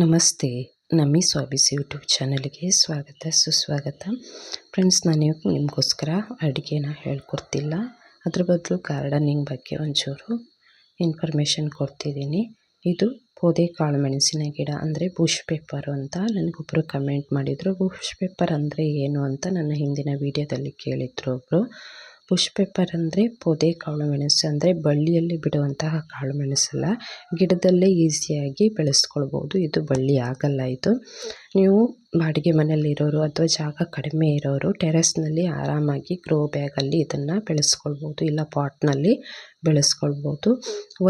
ನಮಸ್ತೆ. ನಮ್ಮಿ ಸ್ವಾಬಿಸ್ ಯೂಟ್ಯೂಬ್ ಚಾನಲ್ಗೆ ಸ್ವಾಗತ, ಸುಸ್ವಾಗತ. ಫ್ರೆಂಡ್ಸ್, ನಾನು ನಿಮಗೋಸ್ಕರ ಅಡುಗೆನ ಹೇಳ್ಕೊಡ್ತಿಲ್ಲ. ಅದ್ರ ಬದಲು ಗಾರ್ಡನಿಂಗ್ ಬಗ್ಗೆ ಒಂಚೂರು ಇನ್ಫಾರ್ಮೇಷನ್ ಕೊಡ್ತಿದ್ದೀನಿ. ಇದು ಪೋದೆ ಕಾಳು ಮೆಣಸಿನ ಗಿಡ ಅಂದರೆ ಬುಷ್ ಪೇಪರು ಅಂತ ನನಗೊಬ್ಬರು ಕಮೆಂಟ್ ಮಾಡಿದರು. ಬುಷ್ ಪೇಪರ್ ಅಂದರೆ ಏನು ಅಂತ ನನ್ನ ಹಿಂದಿನ ವೀಡಿಯೋದಲ್ಲಿ ಕೇಳಿದ್ರು ಒಬ್ಬರು ಬುಷ್ ಪೇಪರ್ ಅಂದರೆ ಪೊದೆ ಕಾಳುಮೆಣಸು, ಅಂದರೆ ಬಳ್ಳಿಯಲ್ಲಿ ಬಿಡುವಂತಹ ಕಾಳುಮೆಣಸಲ್ಲ. ಗಿಡದಲ್ಲೇ ಈಸಿಯಾಗಿ ಬೆಳೆಸ್ಕೊಳ್ಬೋದು. ಇದು ಬಳ್ಳಿ ಆಗಲ್ಲ ಇದು. ನೀವು ಬಾಡಿಗೆ ಮನೆಯಲ್ಲಿರೋರು ಅಥವಾ ಜಾಗ ಕಡಿಮೆ ಇರೋರು ಟೆರೆಸ್ನಲ್ಲಿ ಆರಾಮಾಗಿ ಗ್ರೋ ಬ್ಯಾಗಲ್ಲಿ ಇದನ್ನು ಬೆಳೆಸ್ಕೊಳ್ಬೋದು ಇಲ್ಲ ಪಾಟ್ನಲ್ಲಿ ಬೆಳೆಸ್ಕೊಳ್ಬೋದು.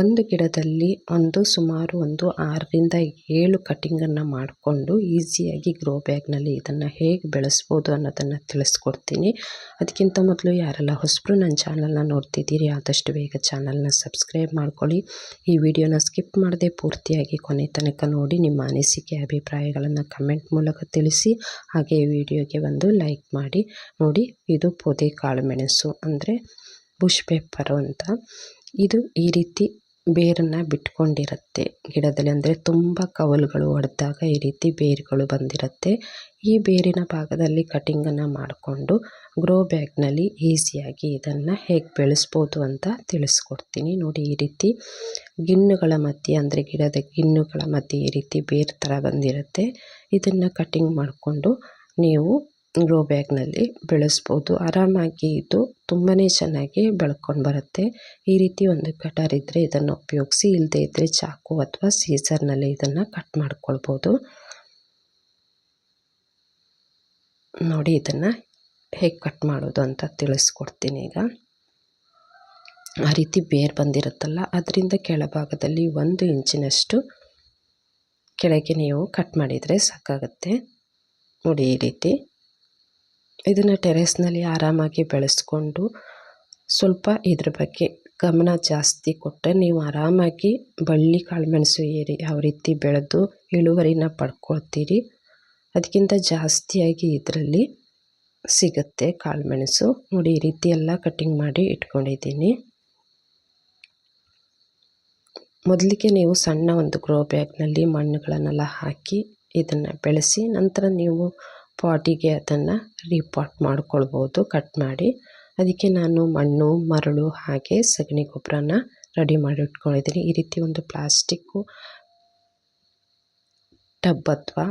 ಒಂದು ಗಿಡದಲ್ಲಿ ಒಂದು ಸುಮಾರು ಒಂದು ಆರರಿಂದ ಏಳು ಕಟ್ಟಿಂಗನ್ನು ಮಾಡಿಕೊಂಡು ಈಸಿಯಾಗಿ ಗ್ರೋ ಬ್ಯಾಗ್ನಲ್ಲಿ ಇದನ್ನು ಹೇಗೆ ಬೆಳೆಸ್ಬೋದು ಅನ್ನೋದನ್ನು ತಿಳಿಸ್ಕೊಡ್ತೀನಿ. ಅದಕ್ಕಿಂತ ಮೊದಲು ಯಾರೆಲ್ಲ ಹೊಸಬ್ರು ನನ್ನ ಚಾನಲ್ನ ನೋಡ್ತಿದ್ದೀರಿ ಆದಷ್ಟು ಬೇಗ ಚಾನಲ್ನ ಸಬ್ಸ್ಕ್ರೈಬ್ ಮಾಡ್ಕೊಳ್ಳಿ. ಈ ವಿಡಿಯೋನ ಸ್ಕಿಪ್ ಮಾಡದೆ ಪೂರ್ತಿಯಾಗಿ ಕೊನೆ ತನಕ ನೋಡಿ ನಿಮ್ಮ ಅನಿಸಿಕೆ, ಅಭಿಪ್ರಾಯಗಳನ್ನು ಕಮೆಂಟ್ ಮೂಲಕ ತಿಳಿಸಿ ಹಾಗೆ ವಿಡಿಯೋಗೆ ಒಂದು ಲೈಕ್ ಮಾಡಿ. ನೋಡಿ, ಇದು ಪೊದೆ ಕಾಳು ಮೆಣಸು ಅಂದರೆ ಬುಷ್ ಪೇಪರು ಅಂತ. ಇದು ಈ ರೀತಿ ಬೇರನ್ನು ಬಿಟ್ಕೊಂಡಿರುತ್ತೆ. ಗಿಡದಲ್ಲಿ ಅಂದರೆ ತುಂಬ ಕವಲುಗಳು ಹೊಡೆದಾಗ ಈ ರೀತಿ ಬೇರುಗಳು ಬಂದಿರುತ್ತೆ. ಈ ಬೇರಿನ ಭಾಗದಲ್ಲಿ ಕಟಿಂಗನ್ನು ಮಾಡಿಕೊಂಡು ಗ್ರೋ ಬ್ಯಾಗ್ನಲ್ಲಿ ಈಸಿಯಾಗಿ ಇದನ್ನು ಹೇಗೆ ಬೆಳೆಸ್ಬೋದು ಅಂತ ತಿಳಿಸ್ಕೊಡ್ತೀನಿ. ನೋಡಿ, ಈ ರೀತಿ ಗಿಣ್ಣುಗಳ ಮಧ್ಯೆ, ಅಂದರೆ ಗಿಡದ ಗಿಣ್ಣುಗಳ ಮಧ್ಯೆ ಈ ರೀತಿ ಬೇರೆ ಥರ ಬಂದಿರುತ್ತೆ. ಇದನ್ನು ಕಟಿಂಗ್ ಮಾಡಿಕೊಂಡು ನೀವು ಗ್ರೋ ಬ್ಯಾಗ್ನಲ್ಲಿ ಬೆಳೆಸ್ಬೋದು. ಆರಾಮಾಗಿ ಇದು ತುಂಬಾ ಚೆನ್ನಾಗಿ ಬೆಳ್ಕೊಂಡು ಬರುತ್ತೆ. ಈ ರೀತಿ ಒಂದು ಕಟರ್ ಇದ್ದರೆ ಇದನ್ನು ಉಪಯೋಗಿಸಿ ಇಲ್ಲದೇ ಇದ್ದರೆ ಚಾಕು ಅಥವಾ ಸೀಸರ್ನಲ್ಲಿ ಇದನ್ನು ಕಟ್ ಮಾಡ್ಕೊಳ್ಬೋದು. ನೋಡಿ, ಇದನ್ನು ಹೇಗೆ ಕಟ್ ಮಾಡೋದು ಅಂತ ತಿಳಿಸ್ಕೊಡ್ತೀನಿ ಈಗ. ಆ ರೀತಿ ಬೇರು ಬಂದಿರುತ್ತಲ್ಲ, ಅದರಿಂದ ಕೆಳಭಾಗದಲ್ಲಿ ಒಂದು ಇಂಚಿನಷ್ಟು ಕೆಳಗೆ ನೀವು ಕಟ್ ಮಾಡಿದರೆ ಸಾಕಾಗುತ್ತೆ. ನೋಡಿ ಈ ರೀತಿ. ಇದನ್ನು ಟೆರೆಸ್ನಲ್ಲಿ ಆರಾಮಾಗಿ ಬೆಳೆಸ್ಕೊಂಡು ಸ್ವಲ್ಪ ಇದ್ರ ಬಗ್ಗೆ ಗಮನ ಜಾಸ್ತಿ ಕೊಟ್ಟರೆ ನೀವು ಆರಾಮಾಗಿ ಬಳ್ಳಿ ಕಾಳುಮೆಣಸು ಏರಿ ಯಾವ ರೀತಿ ಬೆಳೆದು ಇಳುವರಿನ ಪಡ್ಕೊಳ್ತೀರಿ ಅದಕ್ಕಿಂತ ಜಾಸ್ತಿಯಾಗಿ ಇದರಲ್ಲಿ ಸಿಗುತ್ತೆ ಕಾಳುಮೆಣಸು. ನೋಡಿ, ಈ ರೀತಿ ಎಲ್ಲ ಕಟ್ಟಿಂಗ್ ಮಾಡಿ ಇಟ್ಕೊಂಡಿದ್ದೀನಿ. ಮೊದಲಿಗೆ ನೀವು ಸಣ್ಣ ಒಂದು ಗ್ರೋ ಬ್ಯಾಗ್ನಲ್ಲಿ ಮಣ್ಣುಗಳನ್ನೆಲ್ಲ ಹಾಕಿ ಇದನ್ನು ಬೆಳೆಸಿ, ನಂತರ ನೀವು ಪಾಟಿಗೆ ಅದನ್ನು ರೀಪಾಟ್ ಮಾಡ್ಕೊಳ್ಬೋದು ಕಟ್ ಮಾಡಿ. ಅದಕ್ಕೆ ನಾನು ಮಣ್ಣು, ಮರಳು ಹಾಗೆ ಸಗಣಿ ಗೊಬ್ಬರನ ರೆಡಿ ಮಾಡಿ ಇಟ್ಕೊಂಡಿದ್ದೀನಿ. ಈ ರೀತಿ ಒಂದು ಪ್ಲಾಸ್ಟಿಕ್ಕು ಟಬ್ ಅಥವಾ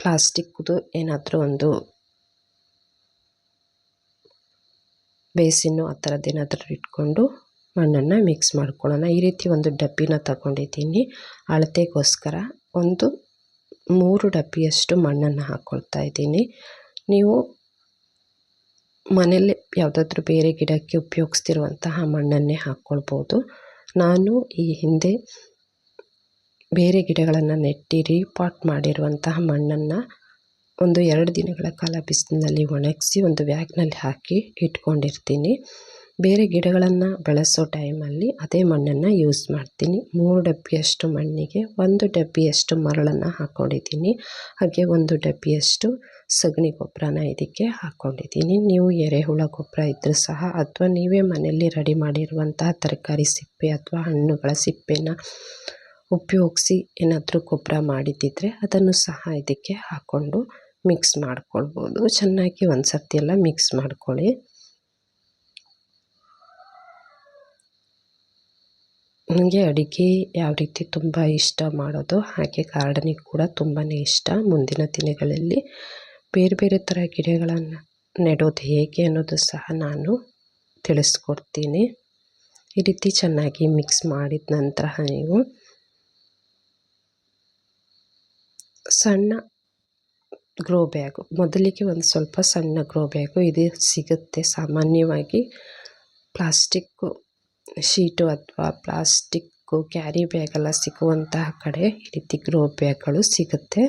ಪ್ಲಾಸ್ಟಿಕ್ದು ಏನಾದರೂ ಒಂದು ಬೇಸಿನ್ನು ಆ ಥರದ್ದು ಏನಾದರೂ ಇಟ್ಕೊಂಡು ಮಣ್ಣನ್ನು ಮಿಕ್ಸ್ ಮಾಡ್ಕೊಳ್ಳೋಣ. ಈ ರೀತಿ ಒಂದು ಡಬ್ಬಿನ ತಗೊಂಡಿದ್ದೀನಿ. ಅಳತೆಗೋಸ್ಕರ ಒಂದು ಮೂರು ಡಬ್ಬಿಯಷ್ಟು ಮಣ್ಣನ್ನು ಹಾಕ್ಕೊಳ್ತಾ ಇದ್ದೀನಿ. ನೀವು ಮನೆಯಲ್ಲೇ ಯಾವುದಾದ್ರೂ ಬೇರೆ ಗಿಡಕ್ಕೆ ಉಪಯೋಗಿಸ್ತಿರುವಂತಹ ಮಣ್ಣನ್ನೇ ಹಾಕ್ಕೊಳ್ಬೋದು ನಾನು ಈ ಹಿಂದೆ ಬೇರೆ ಗಿಡಗಳನ್ನು ನೆಟ್ಟಿ ರೀಪಾಟ್ ಮಾಡಿರುವಂತಹ ಮಣ್ಣನ್ನು ಒಂದು ಎರಡು ದಿನಗಳ ಕಾಲ ಬಿಸಿಲಿನಲ್ಲಿ ಒಣಗಿಸಿ ಒಂದು ಬ್ಯಾಗ್ನಲ್ಲಿ ಹಾಕಿ ಇಟ್ಕೊಂಡಿರ್ತೀನಿ. ಬೇರೆ ಗಿಡಗಳನ್ನು ಬೆಳೆಸೋ ಟೈಮಲ್ಲಿ ಅದೇ ಮಣ್ಣನ್ನು ಯೂಸ್ ಮಾಡ್ತೀನಿ. ಮೂರು ಡಬ್ಬಿಯಷ್ಟು ಮಣ್ಣಿಗೆ ಒಂದು ಡಬ್ಬಿಯಷ್ಟು ಮರಳನ್ನು ಹಾಕ್ಕೊಂಡಿದ್ದೀನಿ ಹಾಗೆ ಒಂದು ಡಬ್ಬಿಯಷ್ಟು ಸಗಣಿ ಗೊಬ್ಬರನ ಇದಕ್ಕೆ ಹಾಕ್ಕೊಂಡಿದ್ದೀನಿ ನೀವು ಎರೆಹುಳ ಗೊಬ್ಬರ ಇದ್ದರೂ ಸಹ ಅಥವಾ ನೀವೇ ಮನೆಯಲ್ಲಿ ರೆಡಿ ಮಾಡಿರುವಂತಹ ತರಕಾರಿ ಸಿಪ್ಪೆ ಅಥವಾ ಹಣ್ಣುಗಳ ಸಿಪ್ಪೆನ ಉಪಯೋಗಿಸಿ ಏನಾದರೂ ಗೊಬ್ಬರ ಮಾಡಿದ್ದಿದ್ರೆ ಅದನ್ನು ಸಹ ಇದಕ್ಕೆ ಹಾಕ್ಕೊಂಡು ಮಿಕ್ಸ್ ಮಾಡ್ಕೊಳ್ಬೋದು. ಚೆನ್ನಾಗಿ ಒಂದು ಸರ್ತಿ ಎಲ್ಲ ಮಿಕ್ಸ್ ಮಾಡ್ಕೊಳ್ಳಿ. ನನಗೆ ಅಡುಗೆ ಯಾವ ರೀತಿ ತುಂಬ ಇಷ್ಟ ಮಾಡೋದು, ಹಾಗೆ ಗಾರ್ಡನಿಂಗ್ ಕೂಡ ತುಂಬಾ ಇಷ್ಟ. ಮುಂದಿನ ದಿನಗಳಲ್ಲಿ ಬೇರೆ ಬೇರೆ ಥರ ಗಿಡಗಳನ್ನು ನೆಡೋದು ಹೇಗೆ ಅನ್ನೋದು ಸಹ ನಾನು ತಿಳಿಸ್ಕೊಡ್ತೀನಿ. ಈ ರೀತಿ ಚೆನ್ನಾಗಿ ಮಿಕ್ಸ್ ಮಾಡಿದ ನಂತರ ನೀವು ಸಣ್ಣ ಗ್ರೋ ಬ್ಯಾಗು ಮೊದಲಿಗೆ ಒಂದು ಸ್ವಲ್ಪ ಸಣ್ಣ ಗ್ರೋ ಬ್ಯಾಗು ಇದು ಸಿಗುತ್ತೆ ಸಾಮಾನ್ಯವಾಗಿ. ಪ್ಲಾಸ್ಟಿಕ್ಕು ಶೀಟು ಅಥವಾ ಪ್ಲಾಸ್ಟಿಕ್ಕು ಕ್ಯಾರಿ ಬ್ಯಾಗೆಲ್ಲ ಸಿಗುವಂತಹ ಕಡೆ ಈ ರೀತಿ ಗ್ರೋ ಬ್ಯಾಗ್ಗಳು ಸಿಗುತ್ತೆ.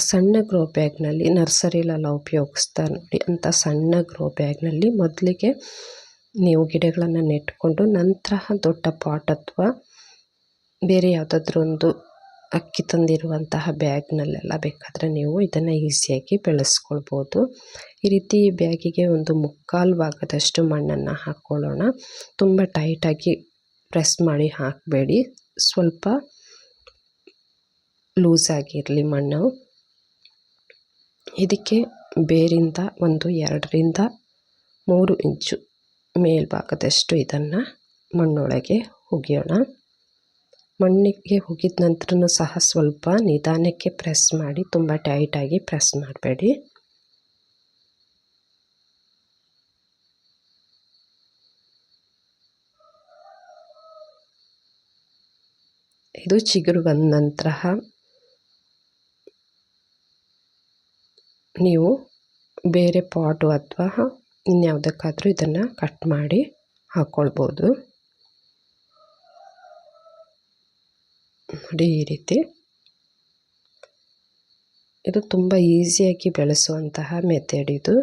ಸಣ್ಣ ಗ್ರೋ ಬ್ಯಾಗ್ನಲ್ಲಿ ನರ್ಸರಿಲೆಲ್ಲ ಉಪಯೋಗಿಸ್ತಾ ನೋಡಿ. ಅಂಥ ಸಣ್ಣ ಗ್ರೋ ಬ್ಯಾಗ್ನಲ್ಲಿ ಮೊದಲಿಗೆ ನೀವು ಗಿಡಗಳನ್ನು ನೆಟ್ಕೊಂಡು ನಂತರ ದೊಡ್ಡ ಪಾಟ್ ಅಥವಾ ಬೇರೆ ಯಾವುದಾದ್ರೂ ಒಂದು ಅಕ್ಕಿ ತಂದಿರುವಂತಹ ಬ್ಯಾಗ್ನಲ್ಲೆಲ್ಲ ಬೇಕಾದರೆ ನೀವು ಇದನ್ನು ಈಸಿಯಾಗಿ ಬೆಳೆಸ್ಕೊಳ್ಬೋದು. ಈ ರೀತಿ ಬ್ಯಾಗಿಗೆ ಒಂದು ಮುಕ್ಕಾಲು ಭಾಗದಷ್ಟು ಮಣ್ಣನ್ನು ಹಾಕ್ಕೊಳ್ಳೋಣ ತುಂಬ ಟೈಟಾಗಿ ಪ್ರೆಸ್ ಮಾಡಿ ಹಾಕಬೇಡಿ. ಸ್ವಲ್ಪ ಲೂಸ್ ಆಗಿರಲಿ ಮಣ್ಣು. ಇದಕ್ಕೆ ಬೇರಿಂದ ಒಂದು ಎರಡರಿಂದ ಮೂರು ಇಂಚು ಮೇಲ್ಭಾಗದಷ್ಟು ಇದನ್ನು ಮಣ್ಣೊಳಗೆ ಹುಗಿಯೋಣ. ಮಣ್ಣಿಗೆ ಹೋಗಿದ ನಂತರ ಸಹ ಸ್ವಲ್ಪ ನಿಧಾನಕ್ಕೆ ಪ್ರೆಸ್ ಮಾಡಿ ತುಂಬ ಟೈಟಾಗಿ ಪ್ರೆಸ್ ಮಾಡಬೇಡಿ. ಇದು ಚಿಗುರು ಬಂದ ನಂತರ ನೀವು ಬೇರೆ ಪಾಟು ಅಥವಾ ಇನ್ಯಾವುದಕ್ಕಾದರೂ ಇದನ್ನು ಕಟ್ ಮಾಡಿ ಹಾಕ್ಕೊಳ್ಬೋದು ನೋಡಿ ಈ ರೀತಿ. ಇದು ತುಂಬ ಈಸಿಯಾಗಿ ಬೆಳೆಸುವಂತಹ ಮೆಥಡ್ ಇದು.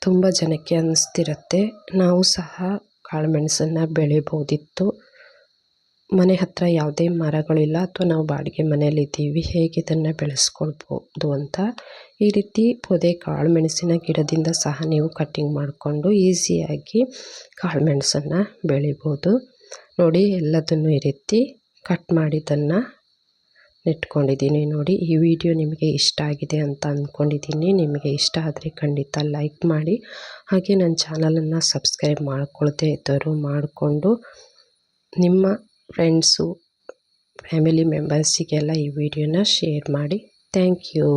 ತುಂಬ ಜನಕ್ಕೆ ಅನ್ನಿಸ್ತಿರತ್ತೆ ನಾವು ಸಹ ಕಾಳುಮೆಣಸನ್ನು ಬೆಳಿಬೋದಿತ್ತು. ಮನೆ ಹತ್ತಿರ ಯಾವುದೇ ಮರಗಳಿಲ್ಲ ಅಥವಾ ನಾವು ಬಾಡಿಗೆ ಮನೆಯಲ್ಲಿದ್ದೀವಿ ಹೇಗೆ ಇದನ್ನು ಬೆಳೆಸ್ಕೊಳ್ಬೋದು ಅಂತ ಈ ರೀತಿ ಪೊದೆ ಕಾಳುಮೆಣಸಿನ ಗಿಡದಿಂದ ಸಹ ನೀವು ಕಟ್ಟಿಂಗ್ ಮಾಡಿಕೊಂಡು ಈಸಿಯಾಗಿ ಕಾಳುಮೆಣಸನ್ನು ಬೆಳಿಬೋದು. ನೋಡಿ, ಎಲ್ಲದನ್ನು ಈ ರೀತಿ ಕಟ್ ಮಾಡಿದ್ದನ್ನು ನೆಟ್ಕೊಂಡಿದ್ದೀನಿ. ನೋಡಿ, ಈ ವಿಡಿಯೋ ನಿಮಗೆ ಇಷ್ಟ ಆಗಿದೆ ಅಂತ ಅಂದ್ಕೊಂಡಿದ್ದೀನಿ. ನಿಮಗೆ ಇಷ್ಟ ಆದರೆ ಖಂಡಿತ ಲೈಕ್ ಮಾಡಿ. ಹಾಗೆ ನನ್ನ ಚಾನಲನ್ನು ಸಬ್ಸ್ಕ್ರೈಬ್ ಮಾಡ್ಕೊಳ್ದೇ ಇದ್ದರು ಮಾಡಿಕೊಂಡು ನಿಮ್ಮ ಫ್ರೆಂಡ್ಸು ಫ್ಯಾಮಿಲಿ ಮೆಂಬರ್ಸಿಗೆಲ್ಲ ಈ ವಿಡಿಯೋನ ಶೇರ್ ಮಾಡಿ. Thank you